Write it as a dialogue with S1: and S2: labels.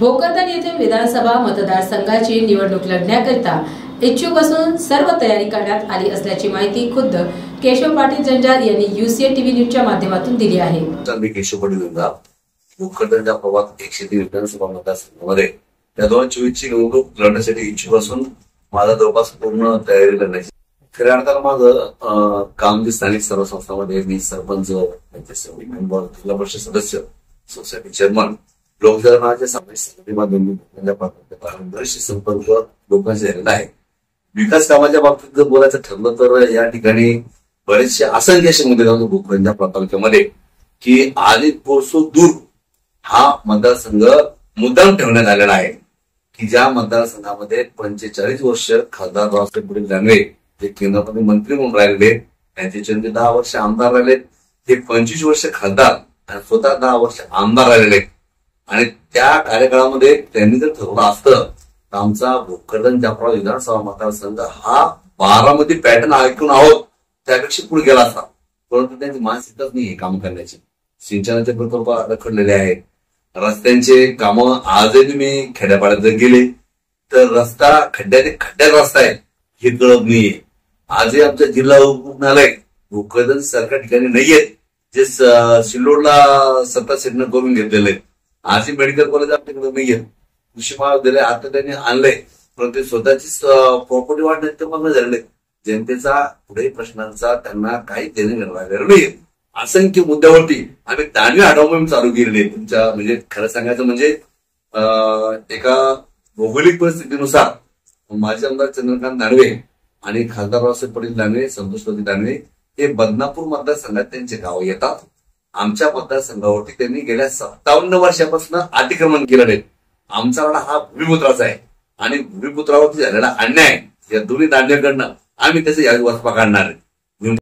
S1: भोकरदन येथे विधानसभा मतदारसंघाची निवडणूक लढण्याकरिता इच्छुक असून सर्व तयारी करण्यात आली असल्याची माहिती खुद्द केशव पाटील जंजाल यांनी युसीए टीव्ही न्यूजच्या माध्यमातून दिली आहे.
S2: मी केशव पाटील भोकरदनच्या प्रभाग एकशे तीन विधानसभा मतदारसंघामध्ये त्या दोन चोवीसची निवडणूक लढण्यासाठी इच्छुक असून माझा जवळपास पूर्ण तयारी करण्याची खऱ्या अर्थानं माझं काम जे स्थानिक सर्व संस्थांमध्ये मी सरपंच मेंबर जिल्हा परिषद सदस्य सोसायटी चेअरमन लोकधर्माच्या सामाजिक संघटने संपर्क लोकांशी झालेला आहे. विकास कामाच्या बाबतीत जर बोलायचं ठरलं तर या ठिकाणी बरेचसे असंख्य असे मुद्दे जाऊन भूखंडा प्रकल्पामध्ये की आधी पोहोचो दूर हा मतदारसंघ मुद्दाम ठेवण्यात आलेला आहे. की ज्या मतदारसंघामध्ये पंचेचाळीस वर्ष खासदार रावसाहेब पुढील दानवे जे केंद्रामध्ये मंत्री म्हणून राहिले त्यांचे चंद्र दहा वर्ष आमदार राहिले ते पंचवीस वर्ष खासदार आणि स्वतः दहा वर्ष आमदार राहिलेले आणि त्या कार्यकाळामध्ये त्यांनी जर ठरवलं असतं तर आमचा भोकरदन जाफरा विधानसभा मतदारसंघ हा बारामती पॅटर्न ऐकून आहोत. त्यापेक्षा पुढे गेला असता परंतु त्यांची मानसिकताच नाही काम करण्याची. सिंचनाचे प्रकल्प रखडलेले आहेत. रस्त्यांचे कामं आजही तुम्ही खेड्यापाड्यात जर गेले तर रस्ता खड्ड्यात खड्ड्यात रस्ता आहे. हे कळत नाहीये. आजही आमच्या जिल्हा रुग्णालय भूकदन सारख्या ठिकाणी नाहीयेत. जे सिल्लोडला सत्ता सेटनं करून घेतलेले आहेत आजही मेडिकल कॉलेज आपल्याकडे नाहीये. कृषी महाविद्यालय आता त्यांनी आणलंय. परंतु स्वतःची प्रॉपर्टी वाढण्यात मग्न झालेले आहेत. जनतेचा पुढे प्रश्नांचा त्यांना काही देणे घेणं नाही असंख्य मुद्द्यावरती आम्ही दानवी आढावा मोहीम चालू केलेली तुमच्या म्हणजे खरं सांगायचं म्हणजे एका भौगोलिक परिस्थितीनुसार माजी आमदार चंद्रकांत दानवे आणि खासदार रावसाहेब पाटील दानवे संतोषपती दानवे हे बदनापूर मतदारसंघात त्यांचे गाव येतात. आमच्या मतदारसंघावरती त्यांनी गेल्या सत्तावन्न वर्षापासून अतिक्रमण केलं आहे. आमचा लढा हा भूमिपुत्राचा आहे. आणि भूमिपुत्रावरती झालेला अन्याय या दोन्ही दांड्याकडनं आम्ही त्याचं यावेळी वर्ष काढणार आहे.